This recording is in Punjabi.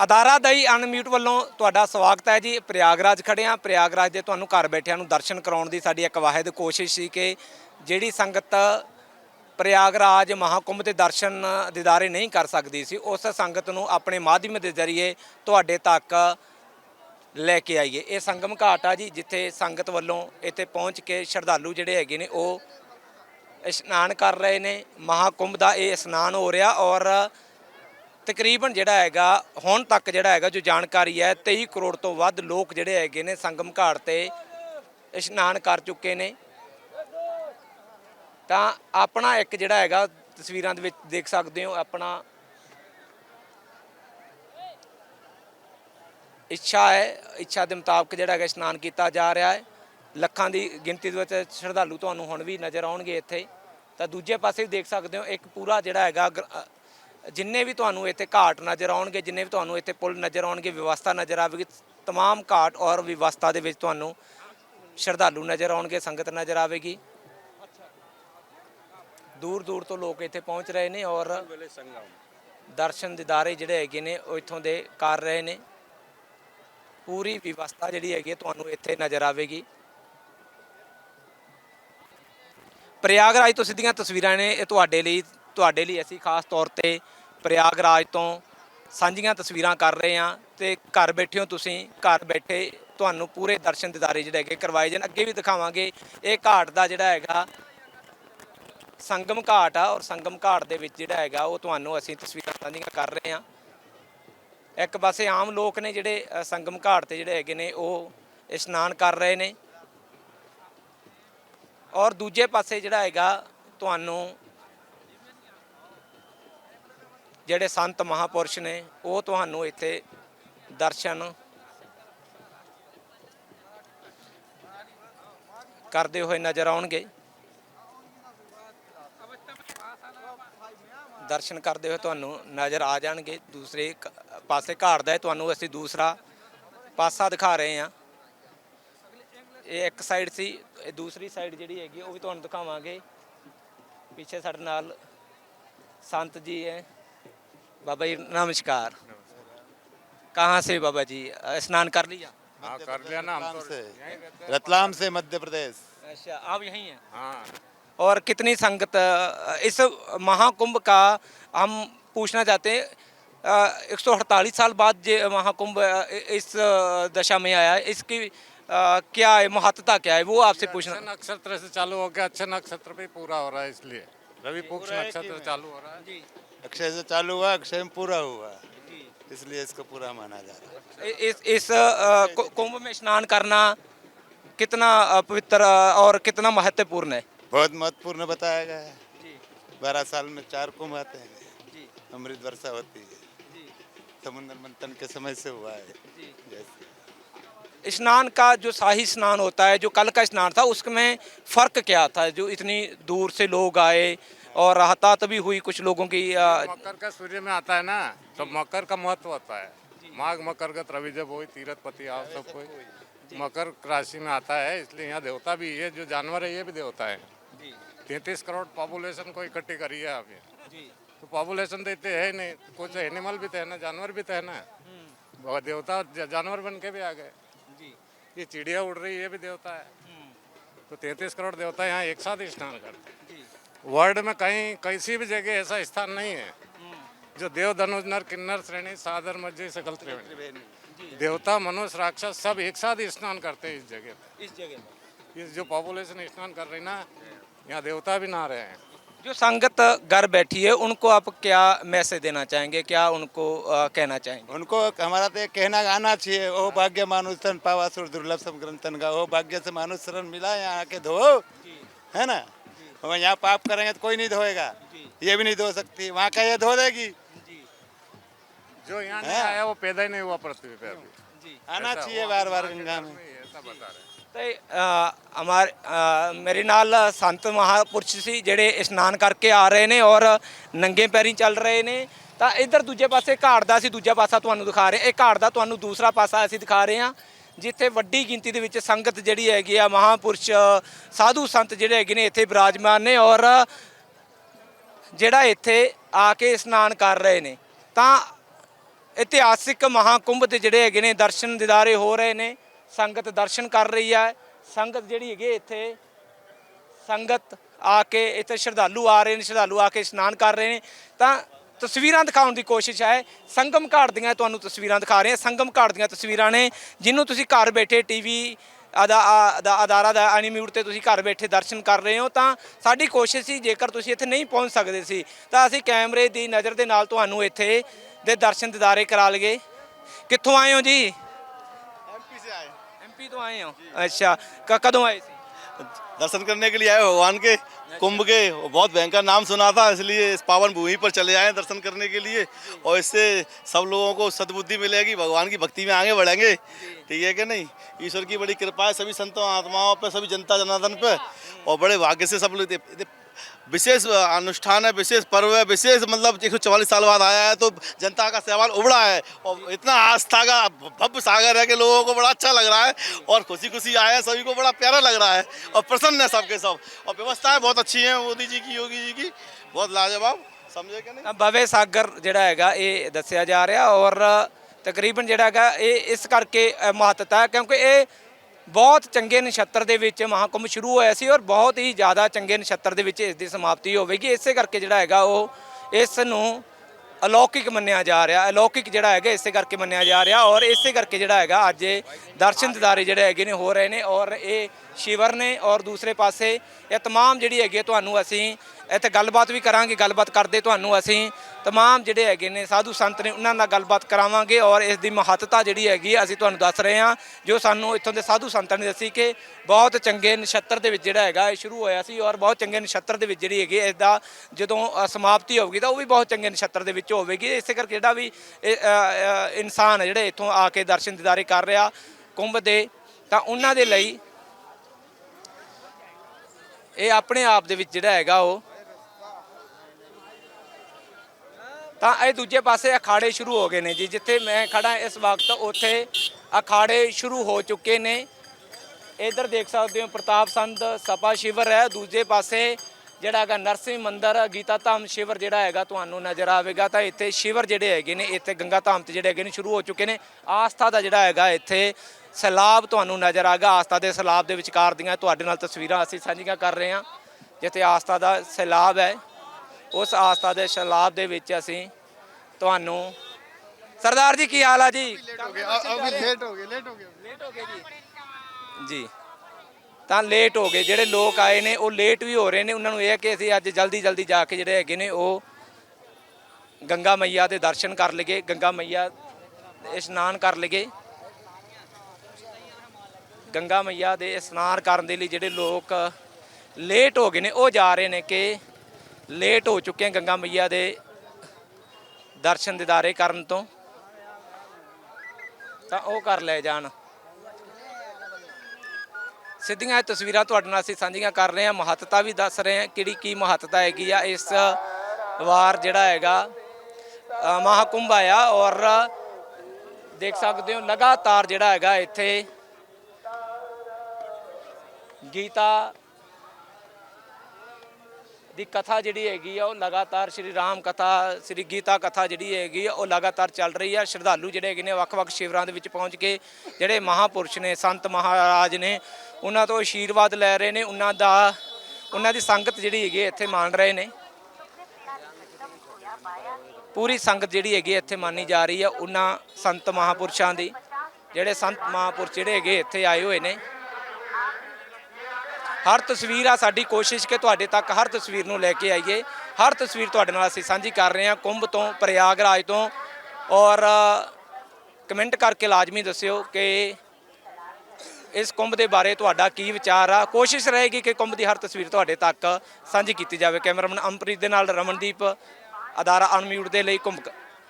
ਅਦਾਰਾ ਦਈ ਅਨਮਿਊਟ ਵੱਲੋਂ ਤੁਹਾਡਾ ਸਵਾਗਤ ਹੈ ਜੀ। ਪ੍ਰਯਾਗਰਾਜ ਖੜੇ ਹਾਂ। ਪ੍ਰਯਾਗਰਾਜ ਦੇ ਤੁਹਾਨੂੰ ਘਰ ਬੈਠਿਆਂ ਨੂੰ ਦਰਸ਼ਨ ਕਰਾਉਣ ਦੀ ਸਾਡੀ ਇੱਕ ਵਾਹਿਦ ਕੋਸ਼ਿਸ਼ ਸੀ ਕਿ ਜਿਹੜੀ ਸੰਗਤ ਪ੍ਰਯਾਗਰਾਜ ਮਹਾਕੁੰਭ ਦੇ ਦਰਸ਼ਨ ਦਿਦਾਰੇ ਨਹੀਂ ਕਰ ਸਕਦੀ ਸੀ, ਉਸ ਸੰਗਤ ਨੂੰ ਆਪਣੇ ਮਾਧਿਅਮ ਦੇ ਜ਼ਰੀਏ ਤੁਹਾਡੇ ਤੱਕ ਲੈ ਕੇ ਆਈਏ। ਇਹ ਸੰਗਮ ਘਾਟ ਆ ਜੀ, ਜਿੱਥੇ ਸੰਗਤ ਵੱਲੋਂ ਇੱਥੇ ਪਹੁੰਚ ਕੇ ਸ਼ਰਧਾਲੂ ਜਿਹੜੇ ਹੈਗੇ ਨੇ, ਉਹ ਇਸ਼ਨਾਨ ਕਰ ਰਹੇ ਨੇ। ਮਹਾਕੁੰਭ ਦਾ ਇਹ ਇਸ਼ਨਾਨ ਹੋ ਰਿਹਾ ਔਰ ਤਕਰੀਬਨ ਜਿਹੜਾ ਹੈਗਾ, ਹੁਣ ਤੱਕ ਜਿਹੜਾ ਹੈਗਾ, ਜੋ ਜਾਣਕਾਰੀ ਹੈ 23 ਕਰੋੜ ਤੋਂ ਵੱਧ ਲੋਕ ਜਿਹੜੇ ਹੈਗੇ ਨੇ ਸੰਗਮ ਘਾਟ ਤੇ ਇਸ਼ਨਾਨ ਕਰ ਚੁੱਕੇ ਨੇ। ਤਾਂ ਆਪਣਾ ਇੱਕ ਜਿਹੜਾ ਹੈਗਾ, ਤਸਵੀਰਾਂ ਦੇ ਵਿੱਚ ਦੇਖ ਸਕਦੇ ਹੋ, ਆਪਣਾ ਇੱਛਾ ਹੈ, ਇੱਛਾ ਦੇ ਮੁਤਾਬਕ ਜਿਹੜਾ ਹੈਗਾ, ਇਸ਼ਨਾਨ ਕੀਤਾ ਜਾ ਰਿਹਾ ਹੈ। ਲੱਖਾਂ ਦੀ ਗਿਣਤੀ ਦੇ ਵਿੱਚ ਸ਼ਰਧਾਲੂ ਤੁਹਾਨੂੰ ਹੁਣ ਵੀ ਨਜ਼ਰ ਆਉਣਗੇ ਇੱਥੇ। ਤਾਂ ਦੂਜੇ ਪਾਸੇ ਵੀ ਦੇਖ ਸਕਦੇ ਹੋ, ਇੱਕ ਪੂਰਾ ਜਿਹੜਾ ਹੈਗਾ, ਗਰ- ਜਿੰਨੇ ਵੀ ਤੁਹਾਨੂੰ ਇੱਥੇ ਘਾਟ ਨਜ਼ਰ ਆਉਣਗੇ ਜਿੰਨੇ ਵੀ ਤੁਹਾਨੂੰ ਇੱਥੇ ਪੁਲ ਨਜ਼ਰ ਆਉਣਗੇ ਵਿਵਸਥਾ ਨਜ਼ਰ ਆਵੇਗੀ तमाम ਘਾਟ ਔਰ ਵਿਵਸਥਾ ਦੇ ਵਿੱਚ ਤੁਹਾਨੂੰ ਸ਼ਰਧਾਲੂ ਨਜ਼ਰ ਆਉਣਗੇ ਸੰਗਤ ਨਜ਼ਰ ਆਵੇਗੀ ਦੂਰ ਦੂਰ ਤੋਂ ਲੋਕ ਇੱਥੇ ਪਹੁੰਚ ਰਹੇ ਨੇ ਔਰ ਦਰਸ਼ਨ ਦਿਦਾਰੇ ਜਿਹੜੇ ਹੈਗੇ ਨੇ ਉਹ ਇੱਥੋਂ ਦੇ ਕਰ ਰਹੇ ਨੇ ਪੂਰੀ ਵਿਵਸਥਾ ਜਿਹੜੀ ਹੈਗੀ ਹੈ ਤੁਹਾਨੂੰ ਇੱਥੇ ਨਜ਼ਰ ਆਵੇਗੀ ਪ੍ਰਯਾਗਰਾਜ ਤੋਂ ਸਿੱਧੀਆਂ ਤਸਵੀਰਾਂ ਨੇ ਇਹ ਤੁਹਾਡੇ ਲਈ ਤੁਹਾਡੇ ਲਈ ਅਸੀਂ ਖਾਸ ਤੌਰ ਤੇ ਪ੍ਰਯਾਗਰਾਜ ਤੋਂ ਸਾਂਝੀਆਂ ਤਸਵੀਰਾਂ ਕਰ ਰਹੇ ਹਾਂ ਤੇ ਘਰ ਬੈਠੇ ਹੋ ਤੁਸੀਂ, ਘਰ ਬੈਠੇ ਤੁਹਾਨੂੰ ਪੂਰੇ ਦਰਸ਼ਨ ਦਿਦਾਰੇ ਜਿਹੜੇ ਹੈਗੇ ਕਰਵਾਏ ਜਾਣ। ਅੱਗੇ ਵੀ ਦਿਖਾਵਾਂਗੇ, ਇਹ ਘਾਟ ਦਾ ਜਿਹੜਾ ਹੈਗਾ, ਸੰਗਮ ਘਾਟ ਆ ਔਰ ਸੰਗਮ ਘਾਟ ਦੇ ਵਿੱਚ ਜਿਹੜਾ ਹੈਗਾ ਉਹ ਤੁਹਾਨੂੰ ਅਸੀਂ ਤਸਵੀਰਾਂ ਸਾਂਝੀਆਂ ਕਰ ਰਹੇ ਹਾਂ। ਇੱਕ ਪਾਸੇ ਆਮ ਲੋਕ ਨੇ ਜਿਹੜੇ ਸੰਗਮ ਘਾਟ ਤੇ ਜਿਹੜੇ ਹੈਗੇ ਨੇ, ਉਹ ਇਸ਼ਨਾਨ ਕਰ ਰਹੇ ਨੇ। ਔਰ ਦੂਜੇ ਪਾਸੇ ਜਿਹੜਾ ਹੈਗਾ, ਤੁਹਾਨੂੰ ਜਿਹੜੇ ਸੰਤ ਮਹਾਪੁਰਸ਼ ਨੇ, ਉਹ ਤੁਹਾਨੂੰ ਇੱਥੇ ਦਰਸ਼ਨ ਕਰਦੇ ਹੋਏ ਨਜ਼ਰ ਆਉਣਗੇ। ਦਰਸ਼ਨ ਕਰਦੇ ਹੋਏ ਤੁਹਾਨੂੰ ਨਜ਼ਰ ਆ ਜਾਣਗੇ। ਦੂਸਰੇ ਕ- ਪਾਸੇ ਘਾਟ ਦਾ ਤੁਹਾਨੂੰ ਅਸੀਂ ਦੂਸਰਾ ਪਾਸਾ ਦਿਖਾ ਰਹੇ ਹਾਂ। ਇਹ ਇੱਕ ਸਾਈਡ ਸੀ, ਇਹ ਦੂਸਰੀ ਸਾਈਡ ਜਿਹੜੀ ਹੈਗੀ ਉਹ ਵੀ ਤੁਹਾਨੂੰ ਦਿਖਾਵਾਂਗੇ। ਪਿੱਛੇ ਸਾਡੇ ਨਾਲ ਸੰਤ ਜੀ ਹੈ। बाबा जी नमस्कार। कहाँ से बाबा जी? स्नान कर लिया? हाँ कर लिया ना हम रतलाम तो से। रतलाम से मध्य प्रदेश। अच्छा आप यहीं हैं? हाँ। और कितनी संगत इस महाकुंभ का हम पूछना चाहते हैं एक सौ अड़तालीस साल बाद ये महाकुंभ इस दशा में आया इसकी अ, क्या है महत्ता क्या है वो आपसे पूछना। नक्षत्र से चालू हो गया अच्छे नक्षत्र पे पूरा हो रहा है इसलिए। रवि पुक्ष नक्षत्र चालू हो रहा है। अक्षय से चालू हुआ अक्षय में पूरा हुआ। इसलिए इसको पूरा माना जा रहा है। इस इस कुंभ में स्नान करना कितना पवित्र और कितना महत्वपूर्ण है? बहुत महत्वपूर्ण बताया गया है। बारह साल में चार कुंभ आते हैं। अमृत वर्षा होती है। समुद्र मंथन के समय से हुआ है। जैसे। स्नान का जो शाही स्नान होता है जो कल का स्नान था उसमें फ़र्क क्या था? जो इतनी दूर से लोग आए और हताहत भी हुई कुछ लोगों की मकर का सूर्य में आता है ना तो मकर का महत्व होता है। माघ मकर का रवि जब हो तीरथ पति आओ सब कोई। मकर राशि में आता है इसलिए यहाँ देवता भी ये जो जानवर है ये भी देवता है। तैतीस करोड़ पॉपुलेशन को इकट्ठी करी है अभी। तो पॉपुलेशन तो इतने है नहीं कुछ एनिमल भी थे ना जानवर भी थे ना। और देवता जानवर बन के भी आ गए। ये चिड़िया उड़ रही है ये भी देवता है। तो तैतीस करोड़ देवता यहाँ एक साथ ही स्नान करते हैं। वर्ल्ड में कहीं किसी भी जगह ऐसा स्थान नहीं है जो देव धनुष नर किन्नर श्रेणी सादर मध्य सकल त्रिवेणी देवता मनुष्य राक्षस सब एक साथ स्नान करते हैं इस जगह पे। इस जगह इस जो पॉपुलेशन स्नान कर रही ना यहाँ देवता भी नहा रहे हैं। जो संगत घर बैठी है उनको आप क्या मैसेज देना चाहेंगे? क्या उनको अ, कहना चाहेंगे? उनको हमारा तो कहना आना चाहिए ओ भाग्य मानुष पावासुर दुर्लभ सब ग्रंथन का ओ भाग्य से मानुष शरण मिला यहाँ आके धो। है ना? और यहाँ पाप करेंगे तो कोई नहीं धोएगा ये भी नहीं धो सकती वहाँ का ये धो देगी जो यहाँ नहीं हाँ। आया वो पैदा ही नहीं हुआ पृथ्वी पे अभी आना ऐसा चाहिए हुआ, बार बार भगवान के गंगा कर्म में ही है, ऐसा बता रहे हैं ਤੇ ਅ, ਹਮਾਰੇ ਅ, ਮੇਰੇ ਨਾਲ ਸੰਤ ਮਹਾਪੁਰਸ਼ ਸੀ ਜਿਹੜੇ ਇਸ਼ਨਾਨ ਕਰਕੇ ਆ ਰਹੇ ਨੇ ਔਰ ਨੰਗੇ ਪੈਰੀ ਚੱਲ ਰਹੇ ਨੇ ਤਾਂ ਇੱਧਰ ਦੂਜੇ ਪਾਸੇ ਘਾਟ ਦਾ ਅਸੀਂ ਦੂਜਾ ਪਾਸਾ ਤੁਹਾਨੂੰ ਦਿਖਾ ਰਹੇ ਹਾਂ। ਇਹ ਘਾਟ ਦਾ ਤੁਹਾਨੂੰ ਦੂਸਰਾ ਪਾਸਾ ਅਸੀਂ ਦਿਖਾ ਰਹੇ ਹਾਂ ਜਿੱਥੇ ਵੱਡੀ ਗਿਣਤੀ ਦੇ ਵਿੱਚ ਸੰਗਤ ਜਿਹੜੀ ਹੈਗੀ ਆ, ਮਹਾਪੁਰਸ਼, ਸਾਧੂ ਸੰਤ ਜਿਹੜੇ ਹੈਗੇ ਨੇ ਇੱਥੇ ਬਿਰਾਜਮਾਨ ਨੇ ਔਰ ਜਿਹੜਾ ਇੱਥੇ ਆ ਕੇ ਇਸ਼ਨਾਨ ਕਰ ਰਹੇ ਨੇ। ਤਾਂ ਇਤਿਹਾਸਿਕ ਮਹਾਕੁੰਭ ਦੇ ਜਿਹੜੇ ਹੈਗੇ ਨੇ ਦਰਸ਼ਨ ਦਿਦਾਰੇ ਹੋ ਰਹੇ ਨੇ, ਸੰਗਤ ਦਰਸ਼ਨ ਕਰ ਰਹੀ ਹੈ ਸੰਗਤ ਜਿਹੜੀ ਹੈਗੀ ਇੱਥੇ, ਸੰਗਤ ਆ ਕੇ ਇੱਥੇ ਸ਼ਰਧਾਲੂ ਆ ਰਹੇ ਨੇ, ਸ਼ਰਧਾਲੂ ਆ ਕੇ ਇਸ਼ਨਾਨ ਕਰ ਰਹੇ ਨੇ। ਤਾਂ ਤਸਵੀਰਾਂ ਦਿਖਾਉਣ ਦੀ ਕੋਸ਼ਿਸ਼ ਹੈ। ਸੰਗਮ ਘਾਟ ਦੀਆਂ ਤੁਹਾਨੂੰ ਤਸਵੀਰਾਂ ਦਿਖਾ ਰਹੇ ਹਾਂ। ਸੰਗਮ ਘਾਟ ਦੀਆਂ ਤਸਵੀਰਾਂ ਨੇ ਜਿਹਨੂੰ ਤੁਸੀਂ ਘਰ ਬੈਠੇ ਟੀਵੀ ਅਦਾ ਅਦਾਰਾ ਦਾ ਐਨੀਮਿਊਟ ਤੇ ਤੁਸੀਂ ਘਰ ਬੈਠੇ ਦਰਸ਼ਨ ਕਰ ਰਹੇ ਹੋ ਤਾਂ ਸਾਡੀ ਕੋਸ਼ਿਸ਼ ਸੀ ਜੇਕਰ ਤੁਸੀਂ ਇੱਥੇ ਨਹੀਂ ਪਹੁੰਚ ਸਕਦੇ ਸੀ ਤਾਂ ਅਸੀਂ ਕੈਮਰੇ ਦੀ ਨਜ਼ਰ ਦੇ ਨਾਲ ਤੁਹਾਨੂੰ ਇੱਥੇ ਦੇ ਦਰਸ਼ਨ ਦਿਦਾਰੇ ਕਰਾ ਲਗੇ ਕਿੱਥੋਂ ਆਏ ਹੋ ਜੀ? ਐਮਪੀ ਸੇ ਆਏ। ਐਮਪੀ ਤੋਂ ਆਏ ਹੋ? ਅੱਛਾ। ਕਦੋਂ ਆਏ ਸੀ? दर्शन करने के लिए आए, भगवान के कुंभ के। बहुत भयंकर नाम सुना था, इसलिए इस पावन भूमि पर चले आए दर्शन करने के लिए। और इससे सब लोगों को सद्बुद्धि मिलेगी, भगवान की भक्ति में आगे बढ़ेंगे। ठीक है कि नहीं? ईश्वर की बड़ी कृपा है, सभी संतों, आत्माओं पर सभी जनता, जनार्दन पर और बड़े भाग्य से सब लोग विशेष अनुष्ठान है विशेष पर्व है विशेष मतलब एक सौ चवालीस साल बाद आया है तो जनता का सहवाल उबड़ा है और इतना आस्था का भव्य सागर है कि लोगों को बड़ा अच्छा लग रहा है और खुशी खुशी आए हैं सभी को बड़ा प्यारा लग रहा है और प्रसन्न है सबके सब और व्यवस्थाएं बहुत अच्छी हैं मोदी जी की योगी जी की बहुत लाजवाब समझे कि नहीं ਤਾਂ ਬਵੇ ਸਾਗਰ ਜਿਹੜਾ ਹੈਗਾ ਇਹ ਦੱਸਿਆ ਜਾ ਰਿਹਾ ਔਰ ਤਕਰੀਬਨ ਜਿਹੜਾ ਹੈਗਾ ਇਹ ਇਸ ਕਰਕੇ ਅ, ਮਹੱਤਤਾ ਹੈ ਕਿਉਂਕਿ ਇਹ ਬਹੁਤ ਚੰਗੇ ਨਛੱਤਰ ਦੇ ਵਿੱਚ ਮਹਾਕੁੰਭ ਸ਼ੁਰੂ ਹੋਇਆ ਸੀ ਔਰ ਬਹੁਤ ਹੀ ਜ਼ਿਆਦਾ ਚੰਗੇ ਨਛੱਤਰ ਦੇ ਵਿੱਚ ਇਸ ਦੀ ਸਮਾਪਤੀ ਹੋਵੇਗੀ ਇਸੇ ਕਰਕੇ ਜਿਹੜਾ ਹੈਗਾ ਉਹ ਇਸ ਨੂੰ ਅਲੌਕਿਕ ਮੰਨਿਆ ਜਾ ਰਿਹਾ ਅਲੌਕਿਕ ਜਿਹੜਾ ਹੈਗਾ ਇਸੇ ਕਰਕੇ ਮੰਨਿਆ ਜਾ ਰਿਹਾ ਔਰ ਇਸੇ ਕਰਕੇ ਜਿਹੜਾ ਹੈਗਾ ਅੱਜ ਇਹ ਦਰਸ਼ਨ ਦਿਦਾਰੇ ਜਿਹੜੇ ਹੈਗੇ ਨੇ ਹੋ ਰਹੇ ਨੇ ਔਰ ਇਹ ਸ਼ਿਵਰ ਨੇ ਔਰ ਦੂਸਰੇ ਪਾਸੇ ਇਹ तमाम ਜਿਹੜੀ ਹੈਗੀ ਹੈ ਤੁਹਾਨੂੰ ਅਸੀਂ ਇੱਥੇ ਗੱਲਬਾਤ ਵੀ ਕਰਾਂਗੇ ਗੱਲਬਾਤ ਕਰਦੇ ਤੁਹਾਨੂੰ ਅਸੀਂ तमाम ਜਿਹੜੇ ਹੈਗੇ ਨੇ ਸਾਧੂ ਸੰਤ ਨੇ ਉਹਨਾਂ ਨਾਲ ਗੱਲਬਾਤ ਕਰਾਵਾਂਗੇ ਔਰ ਇਸ ਦੀ ਮਹੱਤਤਾ ਜਿਹੜੀ ਹੈਗੀ ਹੈ ਅਸੀਂ ਤੁਹਾਨੂੰ ਦੱਸ ਰਹੇ ਹਾਂ ਜੋ ਸਾਨੂੰ ਇੱਥੋਂ ਦੇ ਸਾਧੂ ਸੰਤਾਂ ਨੇ ਦੱਸੀ ਕਿ ਬਹੁਤ ਚੰਗੇ ਨਛੱਤਰ ਦੇ ਵਿੱਚ ਜਿਹੜਾ ਹੈਗਾ ਇਹ ਸ਼ੁਰੂ ਹੋਇਆ ਸੀ ਔਰ ਬਹੁਤ ਚੰਗੇ ਨਛੱਤਰ ਦੇ ਵਿੱਚ ਜਿਹੜੀ ਹੈਗੀ ਇਸ ਦਾ ਜਦੋਂ ਅ, ਸਮਾਪਤੀ ਹੋਵੇਗੀ ਤਾਂ ਉਹ ਵੀ ਬਹੁਤ ਚੰਗੇ ਨਛੱਤਰ ਦੇ ਵਿੱਚ ਹੋਵੇਗੀ ਇਸੇ ਕਰਕੇ ਜਿਹੜਾ ਵੀ ਇਹ, ਅ, ਅ, ਇਨਸਾਨ ਹੈ ਜਿਹੜੇ ਇੱਥੋਂ ਆ ਕੇ ਦਰਸ਼ਨ ਦਿਦਾਰੇ ਕਰ ਰਿਹਾ ਕੁੰਭ ਦੇ ਤਾਂ ਉਹਨਾਂ ਦੇ ਲਈ ਇਹ ਆਪਣੇ ਆਪ ਦੇ ਵਿੱਚ ਜਿਹੜਾ ਹੈਗਾ ਉਹ ਤਾਂ ਇਹ ਦੂਜੇ ਪਾਸੇ ਅਖਾੜੇ ਸ਼ੁਰੂ ਹੋ ਗਏ ਨੇ ਜੀ, ਜਿੱਥੇ ਮੈਂ ਖੜਾ ਇਸ ਵਕਤ, ਉੱਥੇ ਅਖਾੜੇ ਸ਼ੁਰੂ ਹੋ ਚੁੱਕੇ ਨੇ। ਇਧਰ ਦੇਖ ਸਕਦੇ ਹੋ, ਪ੍ਰਤਾਪ ਸੰਧ ਸਪਾ ਸ਼ਿਵਰ ਹੈ। ਦੂਜੇ ਪਾਸੇ ਜਿਹੜਾ ਹੈਗਾ ਨਰਸਿੰਹ ਮੰਦਰ, ਗੀਤਾ ਧਾਮ ਸ਼ਿਵਰ ਜਿਹੜਾ ਹੈਗਾ ਤੁਹਾਨੂੰ ਨਜ਼ਰ ਆਵੇਗਾ। ਤਾਂ ਇੱਥੇ ਸ਼ਿਵਰ ਜਿਹੜੇ ਹੈਗੇ ਨੇ, ਇੱਥੇ ਗੰਗਾ ਧਾਮ ਤੇ ਜਿਹੜੇ ਹੈਗੇ ਨੇ, ਸ਼ੁਰੂ ਹੋ ਚੁੱਕੇ ਨੇ। ਆਸਥਾ ਦਾ ਜਿਹੜਾ ਹੈਗਾ ਇੱਥੇ ਸੈਲਾਬ ਤੁਹਾਨੂੰ ਨਜ਼ਰ ਆਗਾ ਆਸਥਾ ਦੇ ਸੈਲਾਬ ਦੇ ਵਿਚਕਾਰ ਦੀਆਂ ਤੁਹਾਡੇ ਨਾਲ ਤਸਵੀਰਾਂ ਅਸੀਂ ਸਾਂਝੀਆਂ ਕਰ ਰਹੇ ਹਾਂ, ਜਿੱਥੇ ਆਸਥਾ ਦਾ ਸੈਲਾਬ ਹੈ। ਉਸ ਆਸਥਾ ਦੇ ਸ਼ਲਾਬ ਦੇ ਵਿੱਚ ਅਸੀਂ ਤੁਹਾਨੂੰ ਸਰਦਾਰ ਜੀ ਕੀ ਹਾਲ ਆ ਜੀ? ਲੇਟ ਹੋ ਗਏ। ਲੇਟ ਹੋ ਗਏ ਲੇਟ ਹੋ ਗਏ। ਜੀ। ਤਾਂ ਲੇਟ ਹੋ ਗਏ। ਜਿਹੜੇ ਲੋਕ ਆਏ ਨੇ ਉਹ ਲੇਟ ਵੀ ਹੋ ਰਹੇ ਨੇ। ਉਹਨਾਂ ਨੂੰ ਇਹ ਹੈ ਕਿ ਅਸੀਂ ਅੱਜ ਜਲਦੀ ਜਲਦੀ ਜਾ ਕੇ ਜਿਹੜੇ ਹੈਗੇ ਨੇ ਉਹ ਗੰਗਾ ਮਈਆ ਦੇ ਦਰਸ਼ਨ ਕਰ ਲਈਏ। ਗੰਗਾ ਮਈਆ ਇਸ਼ਨਾਨ ਕਰ ਲਈਏ। ਗੰਗਾ ਮਈਆ ਦੇ ਇਸ਼ਨਾਨ ਕਰਨ ਦੇ ਲਈ ਜਿਹੜੇ ਲੋਕ ਲੇਟ ਹੋ ਗਏ ਨੇ ਉਹ ਜਾ ਰਹੇ ਨੇ ਕਿ ਲੇਟ ਹੋ ਚੁੱਕੇ ਆ ਗੰਗਾ ਮਈਆ ਦੇ ਦਰਸ਼ਨ ਦਿਦਾਰੇ ਕਰਨ ਤੋਂ। ਤਾਂ ਉਹ ਕਰ ਲੈ ਜਾਣ। ਸਿੱਧੀਆਂ ਇਹ ਤਸਵੀਰਾਂ ਤੁਹਾਡੇ ਨਾਲ ਅਸੀਂ ਸਾਂਝੀਆਂ ਕਰ ਰਹੇ ਹਾਂ। ਮਹੱਤਤਾ ਵੀ ਦੱਸ ਰਹੇ ਹਾਂ ਕਿਹੜੀ ਕੀ ਮਹੱਤਤਾ ਹੈਗੀ ਆ। ਇਸ ਵਾਰ ਜਿਹੜਾ ਹੈਗਾ ਅ, ਮਹਾਕੁੰਭ ਆਇਆ ਔਰ ਦੇਖ ਸਕਦੇ ਹੋ ਲਗਾਤਾਰ ਜਿਹੜਾ ਹੈਗਾ ਇੱਥੇ ਗੀਤਾ ਦੀ ਕਥਾ ਜਿਹੜੀ ਹੈਗੀ ਆ, ਉਹ ਲਗਾਤਾਰ ਸ਼੍ਰੀ ਰਾਮ ਕਥਾ, ਸ਼੍ਰੀ ਗੀਤਾ ਕਥਾ ਜਿਹੜੀ ਹੈਗੀ ਆ, ਉਹ ਲਗਾਤਾਰ ਚੱਲ ਰਹੀ ਆ। ਸ਼ਰਧਾਲੂ ਜਿਹੜੇ ਹੈਗੇ ਨੇ ਵੱਖ-ਵੱਖ ਸ਼ਿਵਰਾਂ ਦੇ ਵਿੱਚ ਪਹੁੰਚ ਕੇ ਜਿਹੜੇ ਮਹਾਪੁਰਸ਼ ਨੇ, ਸੰਤ ਮਹਾਰਾਜ ਨੇ, ਉਹਨਾਂ ਤੋਂ ਆਸ਼ੀਰਵਾਦ ਲੈ ਰਹੇ ਨੇ। ਉਹਨਾਂ ਦਾ, ਉਹਨਾਂ ਦੀ ਸੰਗਤ ਜਿਹੜੀ ਹੈਗੀ ਇੱਥੇ ਮੰਨ ਰਹੇ ਨੇ। ਪੂਰੀ ਸੰਗਤ ਜਿਹੜੀ ਹੈਗੀ ਇੱਥੇ ਮੰਨੀ ਜਾ ਰਹੀ ਆ। ਉਹਨਾਂ ਸੰਤ ਮਹਾਪੁਰਸ਼ਾਂ ਦੀ, ਜਿਹੜੇ ਸੰਤ ਮਹਾਪੁਰਸ਼ ਜਿਹੜੇ ਹੈਗੇ ਇੱਥੇ ਆਏ ਹੋਏ ਨੇ। ਹਰ ਤਸਵੀਰ ਆ, ਸਾਡੀ ਕੋਸ਼ਿਸ਼ ਕਿ ਤੁਹਾਡੇ ਤੱਕ ਹਰ ਤਸਵੀਰ ਨੂੰ ਲੈ ਕੇ ਆਈਏ। ਹਰ ਤਸਵੀਰ ਤੁਹਾਡੇ ਨਾਲ ਅਸੀਂ ਸਾਂਝੀ ਕਰ ਰਹੇ ਹਾਂ ਕੁੰਭ ਤੋਂ, ਪ੍ਰਯਾਗਰਾਜ ਤੋਂ। ਔਰ, ਕਮੈਂਟ ਕਰਕੇ ਲਾਜ਼ਮੀ ਦੱਸਿਓ ਕਿ ਇਸ ਕੁੰਭ ਦੇ ਬਾਰੇ ਤੁਹਾਡਾ ਕੀ ਵਿਚਾਰ ਆ। ਕੋਸ਼ਿਸ਼ ਰਹੇਗੀ ਕਿ ਕੁੰਭ ਦੀ ਹਰ ਤਸਵੀਰ ਤੁਹਾਡੇ ਤੱਕ ਸਾਂਝੀ ਕੀਤੀ ਜਾਵੇ। ਕੈਮਰਾਮੈਨ ਅਮਪ੍ਰੀਤ ਦੇ ਨਾਲ ਰਮਨਦੀਪ, ਅਦਾਰਾ ਅਨਮਿਊਟ ਦੇ ਲਈ ਕੁੰਭ